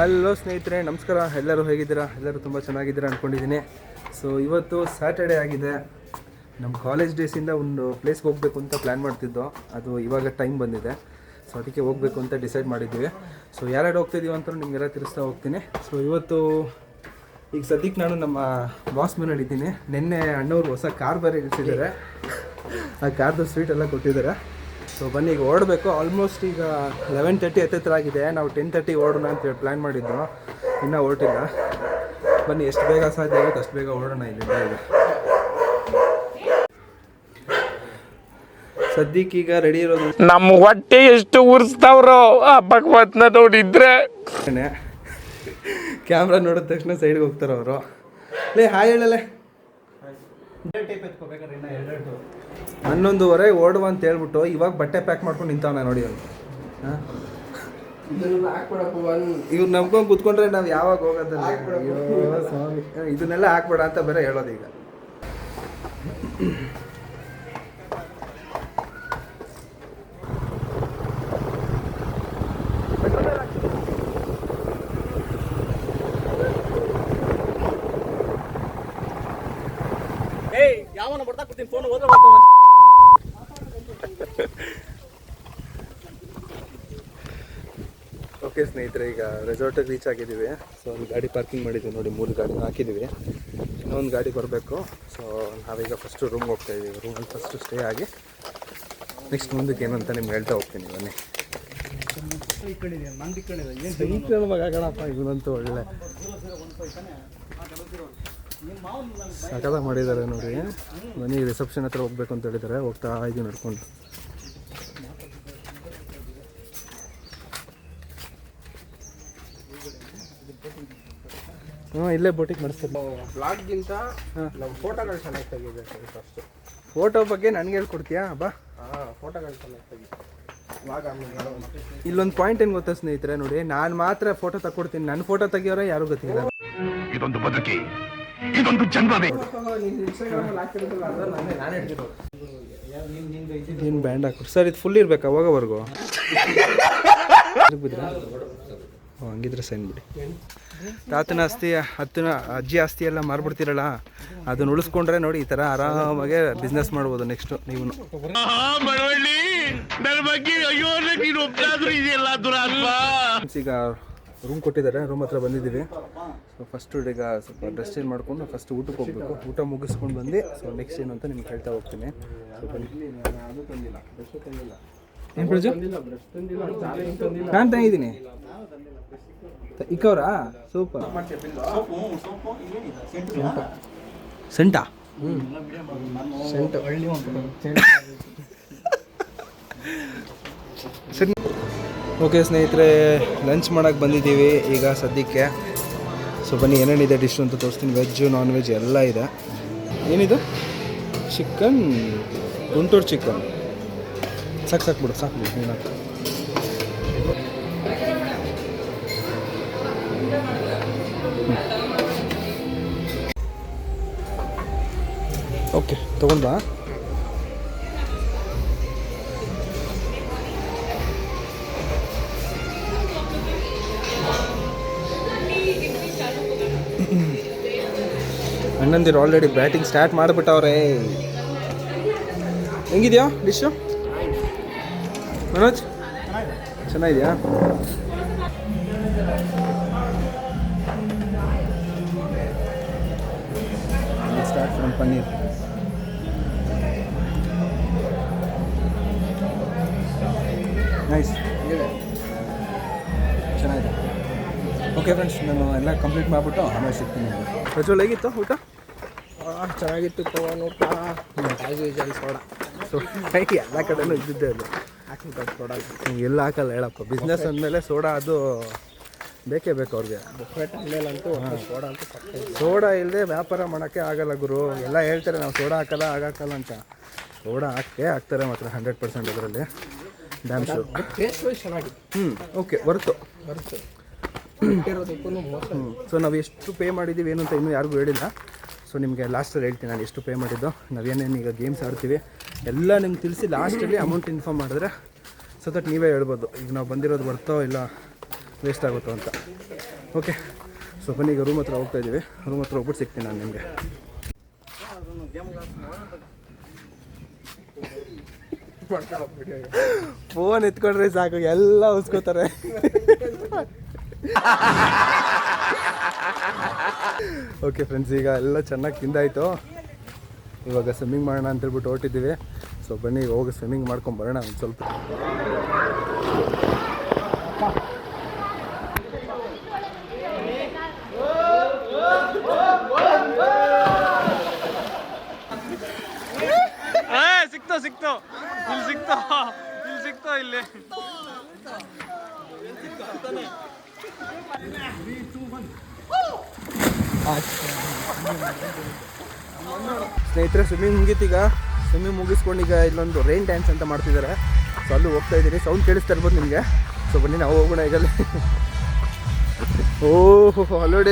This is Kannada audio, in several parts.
ಹಲೋ ಸ್ನೇಹಿತರೆ, ನಮಸ್ಕಾರ. ಎಲ್ಲರೂ ಹೇಗಿದ್ದೀರಾ? ಎಲ್ಲರೂ ತುಂಬ ಚೆನ್ನಾಗಿದ್ದೀರಾ ಅಂದ್ಕೊಂಡಿದ್ದೀನಿ ಸೊ ಇವತ್ತು ಸ್ಯಾಟರ್ಡೇ ಆಗಿದೆ. ನಮ್ಮ ಕಾಲೇಜ್ ಡೇಸಿಂದ ಒಂದು ಪ್ಲೇಸ್ಗೆ ಹೋಗಬೇಕು ಅಂತ ಪ್ಲ್ಯಾನ್ ಮಾಡ್ತಿದ್ದೋ. ಅದು ಇವಾಗ ಟೈಮ್ ಬಂದಿದೆ. ಸೊ ಅದಕ್ಕೆ ಹೋಗಬೇಕು ಅಂತ ಡಿಸೈಡ್ ಮಾಡಿದ್ದೀವಿ. ಸೊ ಯಾರ್ಯಾರು ಹೋಗ್ತಿದ್ದೀವಿ ಅಂತ ನಿಮಗೆಲ್ಲ ತಿಳಿಸ್ತಾ ಹೋಗ್ತೀನಿ. ಸೊ ಇವತ್ತು ಈಗ ಸದ್ಯಕ್ಕೆ ನಾನು ನಮ್ಮ ಬಾಸ್ ಮನೇಲಿ ಇದ್ದೀನಿ. ನಿನ್ನೆ ಅಣ್ಣವ್ರು ಹೊಸ ಕಾರ್ ಬೇರೆ ಇಳಿಸಿದ್ದಾರೆ. ಆ ಕಾರ್ದು ಸ್ವೀಟ್ ಎಲ್ಲ ಕೊಟ್ಟಿದ್ದಾರೆ. ಸೊ ಬನ್ನಿ ಈಗ ಓಡಬೇಕು. ಆಲ್ಮೋಸ್ಟ್ ಈಗ ಲೆವೆನ್ ತರ್ಟಿ ಹತ್ತಿರ ಆಗಿದೆ. ನಾವು ಟೆನ್ ತರ್ಟಿ ಓಡೋಣ ಅಂತೇಳಿ ಪ್ಲ್ಯಾನ್ ಮಾಡಿದ್ದು. ಇನ್ನೂ ಹೊರಟಿಲ್ಲ. ಬನ್ನಿ ಎಷ್ಟು ಬೇಗ ಸಾಧ್ಯ ಆಗುತ್ತೆ ಅಷ್ಟು ಬೇಗ ಓಡೋಣ ಇಲ್ಲಿಂದ ಈಗ ಸದ್ಯಕ್ಕೀಗ ಈಗ ರೆಡಿ ಇರೋದು ನಮ್ಮ ಹೊಟ್ಟೆ ಎಷ್ಟು ಉರ್ಸ್ತಾವ್ರೋ ಆ ಭಗವತ್ನ ನೋಡಿದ್ರೆ. ಕ್ಯಾಮ್ರಾ ನೋಡಿದ ತಕ್ಷಣ ಸೈಡ್ಗೆ ಹೋಗ್ತಾರೆ ಅವರು. ಲೇ ಹಾಯ್ ಹೇಳಲೆ. ಹನ್ನೊಂದುವರೆ ಓಡುವ ಅಂತ ಹೇಳ್ಬಿಟ್ಟು ಇವಾಗ ಬಟ್ಟೆ ಪ್ಯಾಕ್ ಮಾಡ್ಕೊಂಡು ನಿಂತವನ ನೋಡಿ ಅವ್ನು ಇವ್ರು ನಂಬ್ಕೊಂಡು ಕುತ್ಕೊಂಡ್ರೆ ನಾವು ಯಾವಾಗ ಹೋಗೋದಲ್ಲ? ಅಯ್ಯೋ ಸ್ವಾಮಿ. ಇದನ್ನೆಲ್ಲ ಹಾಕ್ಬೇಡ ಅಂತ ಬೇರೆ ಹೇಳೋದು ಈಗ. ಓಕೆ ಸ್ನೇಹಿತರೆ, ಈಗ ರೆಸಾರ್ಟಿಗೆ ರೀಚ್ ಆಗಿದ್ದೀವಿ. ಸೊ ಒಂದು ಗಾಡಿ ಪಾರ್ಕಿಂಗ್ ಮಾಡಿದ್ದೀವಿ ನೋಡಿ, ಮೂರು ಗಾಡಿ ಹಾಕಿದ್ದೀವಿ. ಇನ್ನೊಂದು ಗಾಡಿ ಬರಬೇಕು. ಸೊ ನಾವೀಗ ಫಸ್ಟು ರೂಮ್ ಹೋಗ್ತಾ ಇದ್ದೀವಿ ರೂಮಲ್ಲಿ ಫಸ್ಟು ಸ್ಟೇ ಆಗಿ ನೆಕ್ಸ್ಟ್ ಮುಂದಕ್ಕೆ ಏನಂತ ನಿಮ್ಗೆ ಹೇಳ್ತಾ ಹೋಗ್ತೀನಿ, ಬನ್ನಿ. ಆಗಣಪ್ಪ ಇವನಂತೂ ಒಳ್ಳೆ. ಸಕಲ ಮಾಡಿದ್ದಾರೆ ನೋಡಿ. ಬನ್ನಿ ರಿಸೆಪ್ಷನ್ ಹತ್ರ ಹೋಗ್ಬೇಕು ಅಂತ ಹೇಳಿದ್ದಾರೆ. ಹೋಗ್ತಾ ಇದ್ದೀವಿ ನಡ್ಕೊಂಡು. ಹ್ಞೂ ಇಲ್ಲೇ ಬೋಟಿಗೆ ಮಾಡಿಸ್ತೀವಿ ಬ್ಲಾಗ್ಗಿಂತ ನಮ್ಮ ಫೋಟೋಗಳು ಚೆನ್ನಾಗಿ ತೆಗಿಬೇಕು ಫಸ್ಟು ಫೋಟೋ ಬಗ್ಗೆ ನನಗೆ ಹೇಳ್ಕೊಡ್ತೀಯಾ? ಬಾ. ಹಾಂ ಫೋಟೋಗಳು ಚೆನ್ನಾಗಿ ತೆಗಿ ಇಲ್ಲೊಂದು ಪಾಯಿಂಟ್ ಏನು ಗೊತ್ತಾ ಸ್ನೇಹಿತರೆ ನೋಡಿ ನಾನು ಮಾತ್ರ ಫೋಟೋ ತಕ್ಕೊಡ್ತೀನಿ. ನನ್ನ ಫೋಟೋ ತೆಗಿಯೋರ ಯಾರು ಗೊತ್ತಿಲ್ಲ. ಇದೊಂದು ಬದುಕಿ ಇದೊಂದು ಜನ್ಮವೇ. ಏನು ಬ್ಯಾಂಡ್ ಹಾಕು. ಸರ್ ಇದು ಫುಲ್ ಇರ್ಬೇಕಾ? ಅವಾಗವರೆಗೂ? ಹಂಗಿದ್ರೆ ಸೈನ್ ಬಿಡಿ. ತಾತನ ಆಸ್ತಿ ಹತ್ತಿನ ಅಜ್ಜಿ ಆಸ್ತಿ ಎಲ್ಲ ಮಾರ್ಬಿಡ್ತೀರಲ್ಲ ಅದನ್ನ ಉಳಿಸ್ಕೊಂಡ್ರೆ ನೋಡಿ ಈ ಥರ ಆರಾಮಾಗೆ ಬಿಸ್ನೆಸ್ ಮಾಡ್ಬೋದು ನೆಕ್ಸ್ಟು ನೀವು. ಈಗ ರೂಮ್ ಕೊಟ್ಟಿದ್ದಾರೆ ರೂಮ್ ಹತ್ರ ಬಂದಿದ್ದೀವಿ. ಸೊ ಫಸ್ಟ್ ಈಗ ಸ್ವಲ್ಪ ಡ್ರೆಸ್ ಚೇಂಜ್ ಮಾಡಿಕೊಂಡು ಫಸ್ಟ್ ಊಟಕ್ಕೆ ಹೋಗಬೇಕು. ಊಟ ಮುಗಿಸ್ಕೊಂಡು ಬಂದು ಸೊ ನೆಕ್ಸ್ಟ್ ಏನು ಅಂತ ನಿಮ್ಗೆ ಹೇಳ್ತಾ ಹೋಗ್ತೀನಿ. ಏನು ಪ್ರಜು? ನಾನು ತಂಗಿದ್ದೀನಿ ಇಕ್ಕವ್ರಾ ಸೂಪರ್. ಸೆಂಟಾ ಸರಿ. ಓಕೆ ಸ್ನೇಹಿತರೆ ಲಂಚ್ ಮಾಡೋಕ್ಕೆ ಬಂದಿದ್ದೀವಿ ಈಗ ಸದ್ಯಕ್ಕೆ. ಸೊ ಬನ್ನಿ ಏನೇನಿದೆ ಡಿಶ್ ಅಂತ ತೋರಿಸ್ತೀನಿ. ವೆಜ್ಜು ನಾನ್ ವೆಜ್ ಎಲ್ಲ ಇದೆ. ಏನಿದು? ಚಿಕನ್ ಗುಂಟೂರು ಚಿಕನ್ ಸಾಕು ಸಾಕು ಬಿಡು ಸಾಕು ಬಿಡು, ನೀನು ಓಕೆ ತಗೊಂಡ ಅಣ್ಣಂದಿರು ಆಲ್ರೆಡಿ ಬ್ಯಾಟಿಂಗ್ ಸ್ಟಾರ್ಟ್ ಮಾಡಿಬಿಟ್ಟವ್ರೆ. ಹೆಂಗಿದ್ಯಾ ಡಿಶ್ಶು ಮನೋಜ್? ಚೆನ್ನಾಗಿದೆಯಾ? Start from paneer. ನೈಸ್ ಚೆನ್ನಾಗಿದೆ. ಓಕೆ ಫ್ರೆಂಡ್ಸ್ ನಾನು ಎಲ್ಲ ಕಂಪ್ಲೀಟ್ ಮಾಡಿಬಿಟ್ಟು ಆಮೇಲೆ ಸಿಗ್ತೀನಿ ಪ್ರಜ್ವಲ್ ಹೇಗಿತ್ತು ಊಟ? ಚೆನ್ನಾಗಿತ್ತು ಪವನ್ ಊಟ ಸೊ ಎಲ್ಲ ಕಡೆನೂ ಇದ್ದಿದ್ದೆ ಅದು ಸೋಡಾ ಎಲ್ಲ ಹಾಕಲ್ಲ ಹೇಳಪ್ಪ. ಬಿಸ್ನೆಸ್ ಅಂದಮೇಲೆ ಸೋಡಾ ಅದು ಬೇಕೇ ಬೇಕು ಅವ್ರಿಗೆ. ಬುಫೆಟ್ ಅಂದ್ಮೇಲಂತೂ ಸೋಡಾ ಅಂತೂ ಸೋಡಾ ಇಲ್ಲದೆ ವ್ಯಾಪಾರ ಮಾಡೋಕ್ಕೆ ಆಗಲ್ಲ ಗುರು. ಎಲ್ಲ ಹೇಳ್ತಾರೆ ನಾವು ಸೋಡಾ ಹಾಕಲ್ಲ ಆಗಾಕಲ್ಲ ಅಂತ. ಸೋಡಾ ಹಾಕೇ ಹಾಕ್ತಾರೆ ಮಾತ್ರ ಹಂಡ್ರೆಡ್ ಪರ್ಸೆಂಟ್ ಅದರಲ್ಲಿ. ಡ್ಯಾಮ್ ಶೂ ಹ್ಞೂ ಓಕೆ ಹೊರತು ಸೊ ನಾವು ಎಷ್ಟು ಪೇ ಮಾಡಿದ್ದೀವಿ ಏನು ಅಂತ ಇನ್ನೂ ಯಾರಿಗೂ ಹೇಳಿಲ್ಲ. ಸೊ ನಿಮಗೆ ಲಾಸ್ಟಲ್ಲಿ ಹೇಳ್ತೀನಿ ನಾನು ಎಷ್ಟು ಪೇ ಮಾಡಿದ್ದು. ನಾವೇನೇನು ಈಗ ಗೇಮ್ಸ್ ಆಡ್ತೀವಿ ಎಲ್ಲ ನಿಮ್ಗೆ ತಿಳಿಸಿ ಲಾಸ್ಟಲ್ಲಿ ಅಮೌಂಟ್ ಇನ್ಫಾರ್ಮ್ ಮಾಡಿದ್ರೆ ಸೊ ದಟ್ ನೀವೇ ಹೇಳ್ಬೋದು, ಈಗ ನಾವು ಬಂದಿರೋದು ಬರ್ತೋ ಇಲ್ಲ ವೇಸ್ಟ್ ಆಗುತ್ತೋ ಅಂತ. ಓಕೆ ಸೊ ಬನ್ನಿ, ಈಗ ರೂಮ್ ಹತ್ರ ಹೋಗ್ತಾ ಇದ್ದೀವಿ. ರೂಮ್ ಹತ್ರ ಹೋಗ್ಬಿಟ್ಟು ಸಿಗ್ತೀನಿ ನಾನು ನಿಮಗೆ. ಫೋನ್ ಎತ್ಕೊಂಡ್ರೆ ಸಾಕು, ಎಲ್ಲ ಉಸ್ಕೋತಾರೆ. ಓಕೆ ಫ್ರೆಂಡ್ಸ್ ಈಗ ಎಲ್ಲ ಚೆನ್ನಾಗಿ ತಿಂದಾಯಿತು. ಇವಾಗ ಸ್ವಿಮ್ಮಿಂಗ್ ಮಾಡೋಣ ಅಂತ ಹೇಳ್ಬಿಟ್ಟು ಹೊರಟಿದ್ದೀವಿ. ಸೊ ಬನ್ನಿ ಹೋಗಿ ಸ್ವಿಮ್ಮಿಂಗ್ ಮಾಡ್ಕೊಂಡು ಬರೋಣ ಒಂದು ಸ್ವಲ್ಪ. ಸಿಕ್ತೋ ಸಿಕ್ತೋ. ಇಲ್ಲಿ ಸಿಕ್ತೋ ಇಲ್ಲಿ ಸಿಕ್ತೋ ಇಲ್ಲಿ. ಸ್ನೇಹಿತರೆ ಸ್ವಿಮ್ಮಿಂಗ್ ಮುಗೀತೀಗ ಸ್ವಿಮ್ಮಿಂಗ್ ಮುಗಿಸ್ಕೊಂಡು ಈಗ ಇಲ್ಲೊಂದು ರೈನ್ ಡ್ಯಾನ್ಸ್ ಅಂತ ಮಾಡ್ತಿದ್ದಾರೆ ಸೊ ಅಲ್ಲೂ ಹೋಗ್ತಾ ಇದ್ದೀನಿ. ಸೌಂಡ್ ಕೇಳಿಸ್ತಾ ಇರ್ಬೋದು ನಿಮಗೆ. ಸೊ ಬನ್ನಿ, ನಾವು ಹೋಗೋಣ ಈಗಲ್ಲಿ ಓಹೋ ಅಲ್ಲೋಡಿ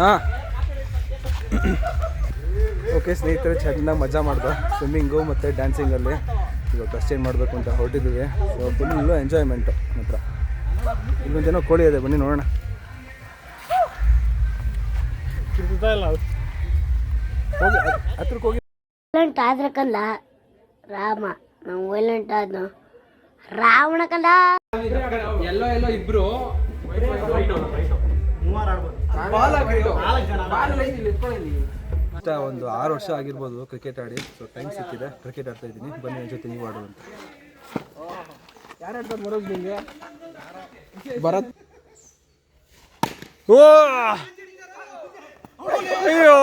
ಹಾಂ. ಓಕೆ ಸ್ನೇಹಿತರೆ ಚೆನ್ನಾಗಿ ಮಜಾ ಮಾಡ್ದೆ. ಸ್ವಿಮ್ಮಿಂಗು ಮತ್ತು ಡ್ಯಾನ್ಸಿಂಗಲ್ಲಿ ಇವಾಗ ಡ್ರೆಸ್ ಚೇಂಜ್ ಮಾಡಬೇಕು ಅಂತ ಹೊರಟಿದ್ದೀವಿ ಸೊ ಫುಲ್ಲು ಎಂಜಾಯ್ಮೆಂಟು ಮಾತ್ರ. ಇಲ್ಲೊಂದೇನೋ ಕೋಳಿ ಇದೆ ಬನ್ನಿ ನೋಡೋಣ. ಹೋಗಿ ಹತ್- ಹತ್ರಕ್ಕೆ ಹೋಗಿ ವೈಲೆಂಟ್ ಆದ್ರ ಕಂದ ರಾಮ. ನಾವು ವೈಲೆಂಟ್ ಆದ್ನು ರಾವಣ ಕಂದ. ಇಷ್ಟ ಒಂದು ಆರು ವರ್ಷ ಆಗಿರ್ಬೋದು ಕ್ರಿಕೆಟ್ ಆಡಿ. ಸೊ ಟೈಮ್ ಸಿಕ್ಕಿದೆ. ಕ್ರಿಕೆಟ್ ಆಡ್ತಾ ಇದ್ದೀನಿ. ಬನ್ನಿ ನನ್ನ ಜೊತೆ ನೀವು ಆಡುವಂತ ಯಾರು ಬರೋದು ನಿಮಗೆ? ಭರತ್. ಓ! ಅಯ್ಯೋ!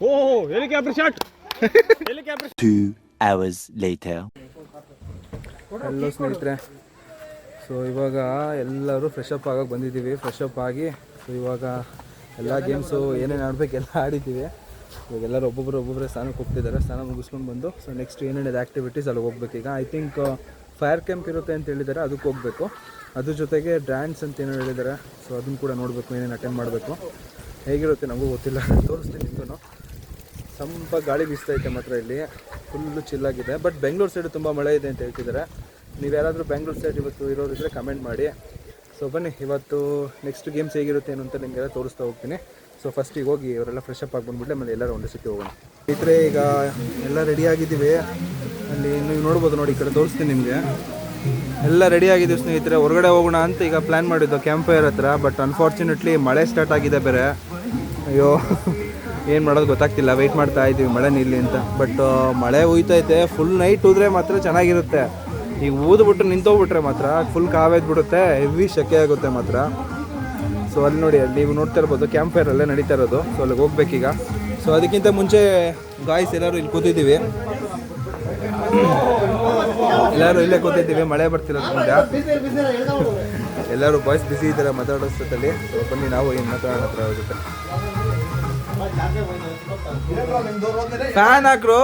ಓ ಕ್ಯಾಪ್ರಿ ಶಾಟ್ hours later. ಹಲೋ ಸ್ನೇಹಿತರೆ. ಸೊ ಇವಾಗ ಎಲ್ಲರೂ ಫ್ರೆಶ್ ಅಪ್ ಆಗೋಕೆ ಬಂದಿದ್ದೀವಿ. ಫ್ರೆಶ್ ಅಪ್ ಆಗಿ ಸೊ ಇವಾಗ ಎಲ್ಲ ಗೇಮ್ಸು ಏನೇನು ಆಡಬೇಕು ಎಲ್ಲ ಆಡಿದ್ದೀವಿ. ಇವಾಗ ಎಲ್ಲರೂ ಒಬ್ಬೊಬ್ಬರು ಒಬ್ಬೊಬ್ಬರೇ ಸ್ನಾನಕ್ಕೆ ಹೋಗ್ತಿದ್ದಾರೆ. ಸ್ನಾನ ಮುಗಿಸ್ಕೊಂಡು ಬಂದು ಸೊ ನೆಕ್ಸ್ಟ್ ಏನೇನಿದೆ ಆ್ಯಕ್ಟಿವಿಟೀಸ್ ಅಲ್ಲಿ ಹೋಗ್ಬೇಕು ಈಗ. ಐ ಥಿಂಕ್ ಫೈರ್ ಕ್ಯಾಂಪ್ ಇರುತ್ತೆ ಅಂತ ಹೇಳಿದ್ದಾರೆ. ಅದಕ್ಕೆ ಹೋಗಬೇಕು. ಅದ್ರ ಜೊತೆಗೆ ಡ್ಯಾನ್ಸ್ ಅಂತ ಏನೋ ಹೇಳಿದ್ದಾರೆ. ಸೊ ಅದನ್ನು ಕೂಡ ನೋಡಬೇಕು, ಏನೇನು ಅಟೆಂಡ್ ಮಾಡಬೇಕು. ಹೇಗಿರುತ್ತೆ ನಮಗೂ ಗೊತ್ತಿಲ್ಲ. ತೋರಿಸ್ತೀನಿ ನಿಮಗೂ ಸ್ವಲ್ಪ ಗಾಳಿ ಬೀಸ್ತಾ ಐತೆ ಮಾತ್ರ ಇಲ್ಲಿ. ಫುಲ್ಲು ಚಿಲ್ಲಾಗಿದೆ ಬಟ್ ಬೆಂಗಳೂರು ಸೈಡ್ ತುಂಬ ಮಳೆ ಇದೆ ಅಂತ ಹೇಳ್ತಿದ್ದಾರೆ ನೀವು ಯಾರಾದರೂ ಬೆಂಗಳೂರು ಸೈಡ್ ಇವತ್ತು ಇರೋರಿದ್ರೆ ಕಮೆಂಟ್ ಮಾಡಿ. ಸೊ ಬನ್ನಿ, ಇವತ್ತು ನೆಕ್ಸ್ಟ್ ಗೇಮ್ಸ್ ಹೇಗಿರುತ್ತೆ ಏನು ಅಂತ ನಿಮಗೆಲ್ಲ ತೋರಿಸ್ತಾ ಹೋಗ್ತೀನಿ. ಸೊ ಫಸ್ಟಿಗೆ ಹೋಗಿ ಅವರೆಲ್ಲ ಫ್ರೆಶ್ ಅಪ್ ಆಗಿ ಬಂದ್ಬಿಟ್ಲೆ ಆಮೇಲೆ ಎಲ್ಲರೂ ಒಂದೇ ಸತಿ ಹೋಗೋಣ. ಇದ್ರೆ ಈಗ ಎಲ್ಲ ರೆಡಿ ಆಗಿದ್ದೀವಿ. ಅಲ್ಲಿ ನೀವು ನೋಡ್ಬೋದು ನೋಡಿ, ಈ ಕಡೆ ತೋರಿಸ್ತೀನಿ ನಿಮಗೆ. ಎಲ್ಲ ರೆಡಿ ಆಗಿದ್ದೀವಿ ಸ್ನೇಹಿತರೆ. ಹೊರಗಡೆ ಹೋಗೋಣ ಅಂತ ಈಗ ಪ್ಲ್ಯಾನ್ ಮಾಡಿದ್ದು ಕ್ಯಾಂಪ್ ಫೈರ್ ಹತ್ರ ಬಟ್ ಅನ್ಫಾರ್ಚುನೇಟ್ಲಿ ಮಳೆ ಸ್ಟಾರ್ಟ್ ಆಗಿದೆ ಬೇರೆ. ಅಯ್ಯೋ. ಏನು ಮಾಡೋದು ಗೊತ್ತಾಗ್ತಿಲ್ಲ. ವೆಯ್ಟ್ ಮಾಡ್ತಾ ಇದ್ದೀವಿ ಮಳೆ ನಿಲ್ಲಿ ಅಂತ. ಬಟ್ ಮಳೆ ಹುಯ್ತೈತೆ ಫುಲ್ ನೈಟ್ ಹೋದ್ರೆ ಮಾತ್ರ ಚೆನ್ನಾಗಿರುತ್ತೆ. ಈಗ ಊದ್ಬಿಟ್ಟು ನಿಂತೋಗ್ಬಿಟ್ರೆ ಮಾತ್ರ ಫುಲ್ ಕಾವೇದ್ಬಿಡುತ್ತೆ. ಹೆವಿ ಶೆಕೆ ಆಗುತ್ತೆ ಮಾತ್ರ. ಸೊ ಅಲ್ಲಿ ನೋಡಿ, ಅಲ್ಲಿ ನೀವು ನೋಡ್ತಾ ಇರ್ಬೋದು ಕ್ಯಾಂಪ್ ಫೈರ್ ಅಲ್ಲೇ ನಡೀತಾ ಇರೋದು. ಸೊ ಅಲ್ಲಿಗೆ ಹೋಗ್ಬೇಕೀಗ. ಸೊ ಅದಕ್ಕಿಂತ ಮುಂಚೆ ಗಾಯ್ಸ್ ಎಲ್ಲರೂ ಇಲ್ಲಿ ಕೂತಿದ್ದೀವಿ. ಎಲ್ಲರೂ ಇಲ್ಲೇ ಕೂತಿದ್ದೀವಿ. ಮಳೆ ಬರ್ತಿರೋದು ಮುಂದೆ ಎಲ್ಲರೂ ಬಾಯ್ಸ್ ಬಿಸಿ ಇದ್ದಾರೆ ಮಾತಾಡೋ ಸೊ ಬನ್ನಿ, ನಾವು ಏನು ಮಾತಾಡೋಣ ಹತ್ರ ಹೋಗುತ್ತೆ. ಫ್ಯಾನ್ ಹಾಕ್ರು.